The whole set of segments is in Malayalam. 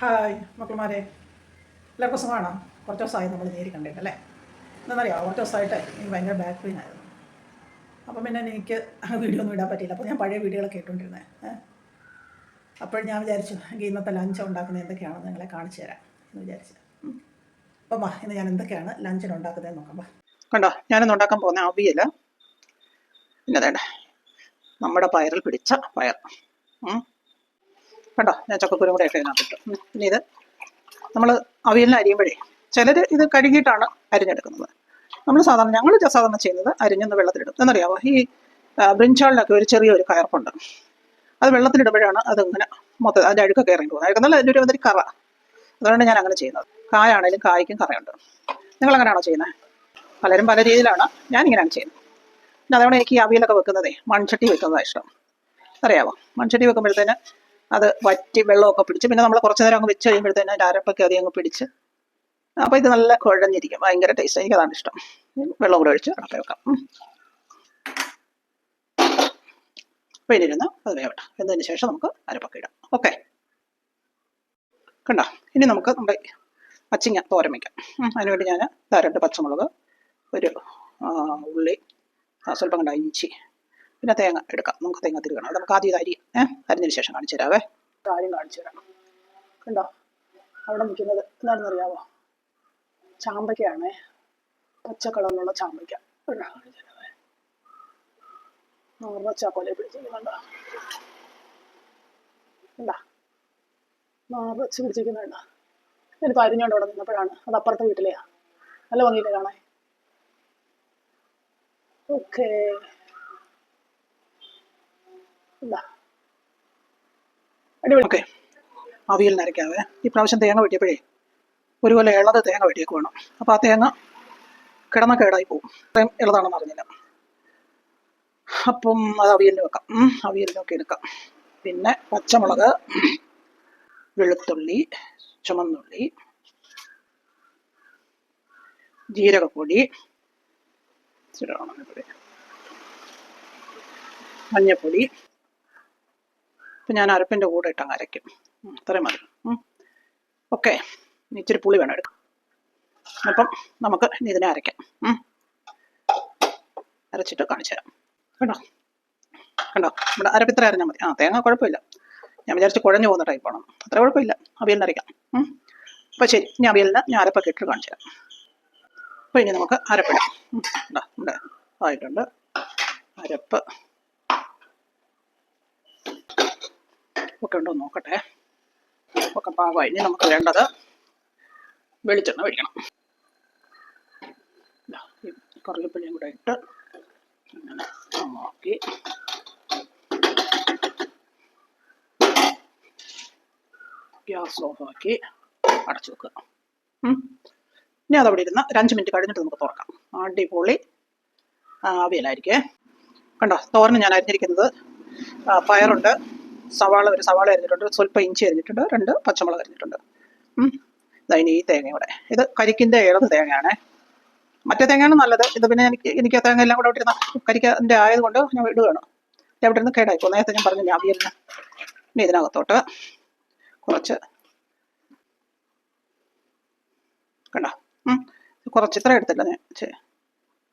ഹായ് മക്കളുമാരെ. എല്ലാവർക്കും സുഖമാണോ? കുറച്ച് ദിവസമായി നമ്മൾ നേരി കണ്ടിട്ടല്ലേ എന്താണെന്നറിയാമോ കുറച്ച് ദിവസമായിട്ട് എനിക്ക് ഭയങ്കര ബാക്ക് പെയിൻ ആയിരുന്നു. അപ്പം പിന്നെ എനിക്ക് വീഡിയോ ഒന്നും ഇടാൻ പറ്റിയില്ല. അപ്പോൾ ഞാൻ പഴയ വീഡിയോകളൊക്കെ ഇട്ടുകൊണ്ടിരുന്നത് അപ്പോൾ ഞാൻ വിചാരിച്ചു എനിക്ക് ഇന്നത്തെ ലഞ്ച് ഉണ്ടാക്കുന്നത് എന്തൊക്കെയാണെന്ന് നിങ്ങളെ കാണിച്ചു തരാം. എന്ന് വിചാരിച്ചു. അപ്പം വാ ഇന്ന് ഞാൻ എന്തൊക്കെയാണ് ലഞ്ചിന് ഉണ്ടാക്കുന്നത് നോക്കാം കണ്ടോ? ഞാനിന്ന് ഉണ്ടാക്കാൻ പോകുന്ന അവിയൽ പിന്നെ വേണ്ട നമ്മുടെ പയറിൽ പിടിച്ച പയർ. കണ്ടോ? ഞാൻ ചക്കക്കുരും കൂടെ ഒക്കെ ഇതിനകത്തിട്ട്. പിന്നെ ഇത് നമ്മൾ അവിയലിന് അരിയുമ്പോഴേ ചിലർ ഇത് കഴുകിയിട്ടാണ് അരിഞ്ഞെടുക്കുന്നത്. നമ്മൾ സാധാരണ ഞങ്ങൾ സാധാരണ ചെയ്യുന്നത് അരിഞ്ഞൊന്ന് വെള്ളത്തിലിടും. എന്നറിയാമോ ഈ ബ്രിഞ്ചാളിനൊക്കെ ഒരു ചെറിയൊരു കയർപ്പുണ്ട്. അത് വെള്ളത്തിലിടുമ്പോഴാണ് അതിങ്ങനെ മൊത്തം അതിന്റെ അഴുക്കൊക്കെ ഇറങ്ങി പോകുന്നത്. അഴുക്കെന്നല്ല അതിന്റെ ഒരു മാതിരി കറ. അതുകൊണ്ട് ഞാൻ അങ്ങനെ ചെയ്യുന്നത്. കായാണേലും കായ്ക്കും കറയുണ്ട്. നിങ്ങൾ അങ്ങനെയാണോ ചെയ്യുന്നത്? പലരും പല രീതിയിലാണ് ഞാൻ ഇങ്ങനെയാണ് ചെയ്യുന്നത്. പിന്നെ അതുകൊണ്ട് എനിക്ക് ഈ അവിയലൊക്കെ വെക്കുന്നതേ മൺചട്ടി വെക്കുന്നതാണ് ഇഷ്ടം. അറിയാമോ മൺചട്ടി വെക്കുമ്പോഴത്തേന് അത് വറ്റി വെള്ളമൊക്കെ പിടിച്ച് പിന്നെ നമ്മൾ കുറച്ച് നേരം അങ്ങ് വെച്ച് കഴിയുമ്പോഴത്തേന് അതിന്റെ അരപ്പൊക്കെ അധികം അങ്ങ് പിടിച്ച്. അപ്പോൾ ഇത് നല്ല കുഴഞ്ഞിരിക്കും. ഭയങ്കര ടേസ്റ്റ് എനിക്ക് അതാണ് ഇഷ്ടം. വെള്ളം കൂടെ ഒഴിച്ച് അടപ്പ വെക്കാം. ഇതിരുന്ന് അത് വേവട്ടെ. എന്നതിന് ശേഷം നമുക്ക് അരപ്പൊക്കെ ഇടാം. ഓക്കെ കണ്ടോ? ഇനി നമുക്ക് നമ്മുടെ അച്ചിങ്ങ തോരൻ വയ്ക്കാം. അതിനുവേണ്ടി ഞാൻ രണ്ട് പച്ചമുളക് ഒരു ഉള്ളി സ്വല്പം കണ്ട? ഇഞ്ചി പിന്നെ തേങ്ങ എടുക്കാം. നമുക്ക് തേങ്ങ തിരുകണം. അത് നമുക്ക് ആദ്യം ഇത് അരി ഏഹ് അരിഞ്ഞതിന് ശേഷം കാണിച്ചു തരാവേ. കാര്യം കാണിച്ചു തരാം. കണ്ടോ? അവിടെ നിൽക്കുന്നത് എന്താണെന്ന് അറിയാവോ ചാമ്പയ്ക്കയാണേ. പച്ച കളറിലുള്ള ചാമ്പയ്ക്ക നിറച്ച കൊല പിടിച്ചിരിക്കുന്നുണ്ടോ കണ്ടാ? നിറച്ച് പിടിച്ചിരിക്കുന്നുണ്ടോ അരിഞ്ഞോണ്ട് അവിടെ നിന്നപ്പോഴാണ്. അത് അപ്പുറത്തെ വീട്ടിലെയാ. നല്ല ഭംഗിയില്ലേ കാണാൻ? Okay okay. അവിയൽ നരയ്ക്കാവേ. ഈ പ്രാവശ്യം തേങ്ങ വെട്ടിയപ്പോഴേ ഒരു കൊല്ലം ഇളത് തേങ്ങ വെട്ടിയൊക്കെ വേണം. അപ്പോൾ ആ തേങ്ങ കിടന്ന കേടായി പോകും. അത്രയും ഇളതാണെന്ന് അറിഞ്ഞില്ല. അപ്പം അത് അവിയലിന് വെക്കാം. അവിയലിനൊക്കെ എടുക്കാം. പിന്നെ പച്ചമുളക് വെളുത്തുള്ളി ചുമന്നുള്ളി ജീരകപ്പൊടി. മഞ്ഞപ്പൊടി. ഇപ്പം ഞാൻ അരപ്പിന്റെ കൂടെ ഇട്ടങ്ങ് അരയ്ക്കും. അത്രയും മതി. ഓക്കെ. ഇച്ചിരി പുളി വേണം എടുക്കാം അപ്പം നമുക്ക് ഇതിനെ അരയ്ക്കാം. അരച്ചിട്ട് കാണിച്ചു തരാം. കണ്ടോ? കണ്ടോ? നമ്മുടെ അരപ്പിത്ര അരഞ്ഞാൽ മതി. ആ തേങ്ങ കുഴപ്പമില്ല. ഞാൻ വിചാരിച്ച് കുഴഞ്ഞു പോകുന്ന ടൈപ്പാണ് അത്ര കുഴപ്പമില്ല. അവിയലിന് അരയ്ക്കാം. അപ്പം അപ്പോൾ ശരി ഇനി അവിയലിന് ഞാൻ അരപ്പൊക്കെ ഇട്ട് കാണിച്ചു തരാം. അപ്പോൾ ഇനി നമുക്ക് അരപ്പിടാം. നമ്മുടെ ആയിട്ടുണ്ട്. അരപ്പ്. ഒക്കെ ഉണ്ടോ നോക്കട്ടെ. ഒക്കെ പാകമായി ഇനി നമുക്ക് വേണ്ടത് വെളിച്ചെണ്ണ ഒഴിക്കണം. കറിവേപ്പിലയും കൂടെ ഇട്ട് അങ്ങനെ നോക്കി ഗ്യാസ് ഓഫാക്കി അടച്ചു വെക്കുക. ഇനി അതവിടെ ഇരുന്ന് ഒരു അഞ്ച് മിനിറ്റ് കഴിഞ്ഞിട്ട് നമുക്ക് തുറക്കാം. അടിപൊളി അവിയലായിരിക്കേ കണ്ടോ തോരന് ഞാൻ അരിഞ്ഞിരിക്കുന്നത്. പയറുണ്ട്. സവാള ഒരു സവാള അരിഞ്ഞിട്ടുണ്ട് സ്വല്പം ഇഞ്ചി അരിഞ്ഞിട്ടുണ്ട് രണ്ട് പച്ചമുളക് അരിഞ്ഞിട്ടുണ്ട്. ഇനി ഈ തേങ്ങ ഇവിടെ. ഇത് കരിക്കിന്റെ ഇളത് തേങ്ങയാണേ? മറ്റേ തേങ്ങയാണ് നല്ലത്. ഇത് പിന്നെ എനിക്ക് എനിക്ക് ആ തേങ്ങ എല്ലാം കൂടെ ഇട്ടിരുന്ന കരിക്കന്റെ ആയതുകൊണ്ട് ഞാൻ ഇടുകയാണ്. ഇവിടെ നിന്ന് കേടായിപ്പോ നേരത്തെ ഞാൻ പറഞ്ഞു ഞാൻ അവിയലിന്. ഇനി ഇതിനകത്തോട്ട് കുറച്ച് കണ്ടോ. കുറച്ച് ഇത്ര എടുത്തില്ല ഞാൻ. ചെ-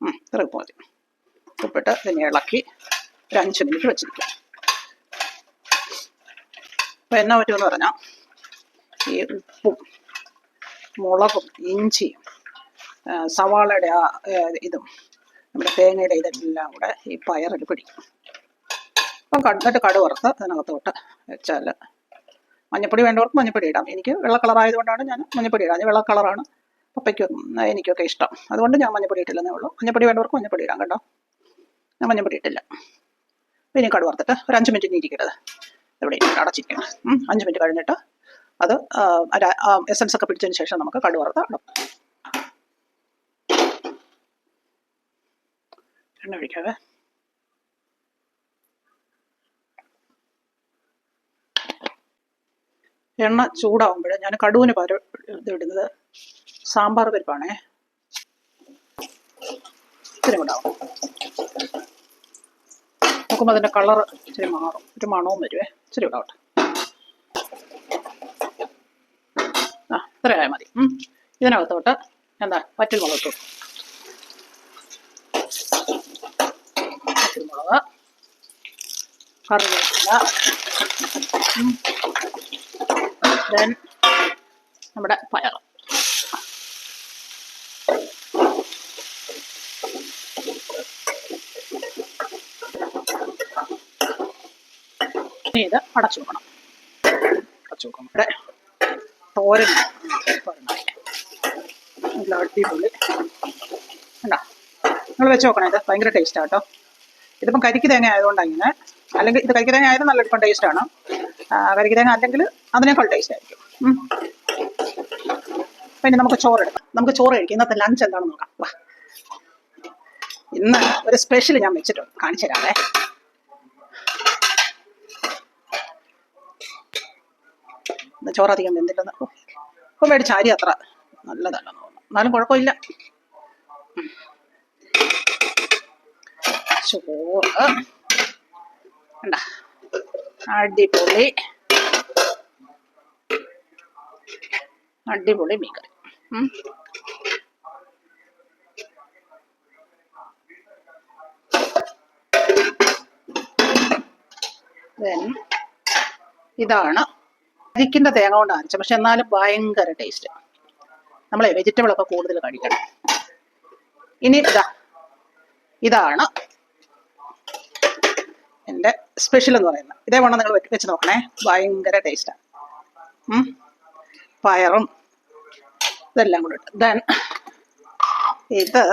ഇത്ര ഇപ്പോൾ മതി. ഉപ്പിട്ട് ഇതിനെ ഇളക്കി ഒരു അഞ്ച് മിനിറ്റ് വെച്ചിരിക്കാം. അപ്പം എന്നാ പറ്റുമെന്ന് പറഞ്ഞാൽ ഈ ഉപ്പും മുളകും ഇഞ്ചിയും സവാളയുടെ ആ ഇതും നമ്മുടെ തേങ്ങയുടെ ഇതെല്ലാം കൂടെ ഈ പയറിൽ പിടിക്കും. അപ്പം കണ്ടിട്ട് കടു വറുത്ത് അതിനകത്തോട്ട് വെച്ചാൽ മഞ്ഞപ്പൊടി വേണ്ടവർക്ക് മഞ്ഞപ്പൊടി ഇടാം. എനിക്ക് വെള്ള കളറായതുകൊണ്ടാണ് ഞാൻ മഞ്ഞപ്പൊടി ഇടാം വെള്ള കളറാണ് പപ്പയ്ക്കും എനിക്കൊക്കെ ഇഷ്ടം. അതുകൊണ്ട് ഞാൻ മഞ്ഞപ്പൊടി ഇട്ടില്ലെന്നേ ഉള്ളൂ. മഞ്ഞപ്പൊടി വേണ്ടവർക്ക് മഞ്ഞപ്പൊടി ഇടാം കേട്ടോ. ഞാൻ മഞ്ഞപ്പൊടി ഇട്ടില്ല. പിന്നെ ഇനി കടു വറുത്തിട്ട് ഒരു അഞ്ച് മിനിറ്റ് ഇനി ഇരിക്കരുത് ഇവിടെ അടച്ചിരിക്കണം. അഞ്ച് മിനിറ്റ് കഴിഞ്ഞിട്ട് അത് എസൻസ് ഒക്കെ പിടിച്ചതിന് ശേഷം നമുക്ക് കടു വറുത്ത് ഇടാം. എണ്ണ ഒഴിക്കാവേ. എണ്ണ ചൂടാവുമ്പോൾ ഞാൻ കടുവിന് പാര ഇതിടുന്നത് സാമ്പാർ പരിപ്പാണേ. ഇത്തിരി കൂടാവും നോക്കുമ്പോൾ അതിന്റെ കളർ ഇച്ചിരി മാറും. ഒരു മണവും വരുവേ. ഇച്ചിരി കൂടാവട്ടെ ഇത്രയായാൽ മതി. ഇതിനകത്തോട്ട് എന്താ വറ്റൽ മുളക് ഇട്ടു. വറ്റൽ മുളക് കറിവേപ്പില നമ്മുടെ പയർ ഇനി ഇത് അടച്ചു വെക്കണം. അടച്ചു വെക്കണം. ഇവിടെ തോരൻ നല്ല അടിപൊളി. കണ്ടോ? നിങ്ങൾ വെച്ച് നോക്കണം ഇത്. ഭയങ്കര ടേസ്റ്റാണ് കേട്ടോ. ഇതിപ്പം കരിക്ക് തേങ്ങ ആയതുകൊണ്ടാണ് ഇങ്ങനെ. അല്ലെങ്കിൽ ഇത് കരിക്ക് തേങ്ങ ആയത് നല്ല എടുക്കാൻ ടേസ്റ്റാണ് കരിക്ക് തേങ്ങ അല്ലെങ്കിൽ അതിനേക്കാൾ ടേസ്റ്റ് ആയിരിക്കും. പിന്നെ നമുക്ക് ചോറ് എടുക്കാം. നമുക്ക് ചോറ് കഴിക്കാം. ഇന്നത്തെ ലഞ്ച് എന്താണെന്ന് നോക്കാം. വാ. ഇന്ന് ഒരു സ്പെഷ്യൽ ഞാൻ വെച്ചിട്ടുണ്ട്. കാണിച്ചു തരാവേ ഇന്ന് ചോറ് അധികം വെന്തില്ലെന്ന് ഇപ്പം മേടിച്ച അരി അത്ര നല്ലതല്ലെന്ന് തോന്നുന്നു. എന്നാലും കുഴപ്പമില്ല. ചോറ്. അടിപൊളി. അടിപൊളി മീൻകറി. കറി ഇതാണ് അരിക്കിന്റെ തേങ്ങ കൊണ്ട് അരച്ച. പക്ഷെ എന്നാലും ഭയങ്കര ടേസ്റ്റ് നമ്മളെ വെജിറ്റബിൾ ഒക്കെ കൂടുതൽ കഴിക്കണം. ഇനി ഇതാ ഇതാണ് എന്റെ സ്പെഷ്യൽ എന്ന് പറയുന്നത്. ഇതേ വേണം നിങ്ങൾ വെച്ച് നോക്കണേ. ഭയങ്കര ടേസ്റ്റാണ് പയറും ഇതെല്ലാം കൂടെ ഇട്ട്. ദെൻ ഇത്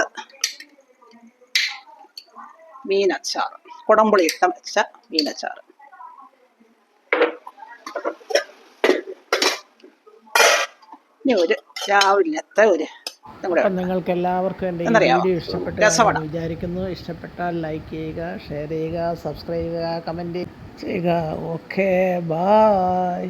മീനച്ചാർ കുടംപുളി ഇട്ട വെച്ച മീനച്ചാർ ഇനി ഒരു രാവിലത്തെ ഒരു നിങ്ങൾക്ക് എല്ലാവർക്കും എന്റെ വീഡിയോ ഇഷ്ടപ്പെട്ടു വിചാരിക്കുന്നു. ഇഷ്ടപ്പെട്ടാൽ ലൈക്ക് ചെയ്യുക ഷെയർ ചെയ്യുക സബ്സ്ക്രൈബ് ചെയ്യുക കമന്റ് ചെയ്യുക. Okay bye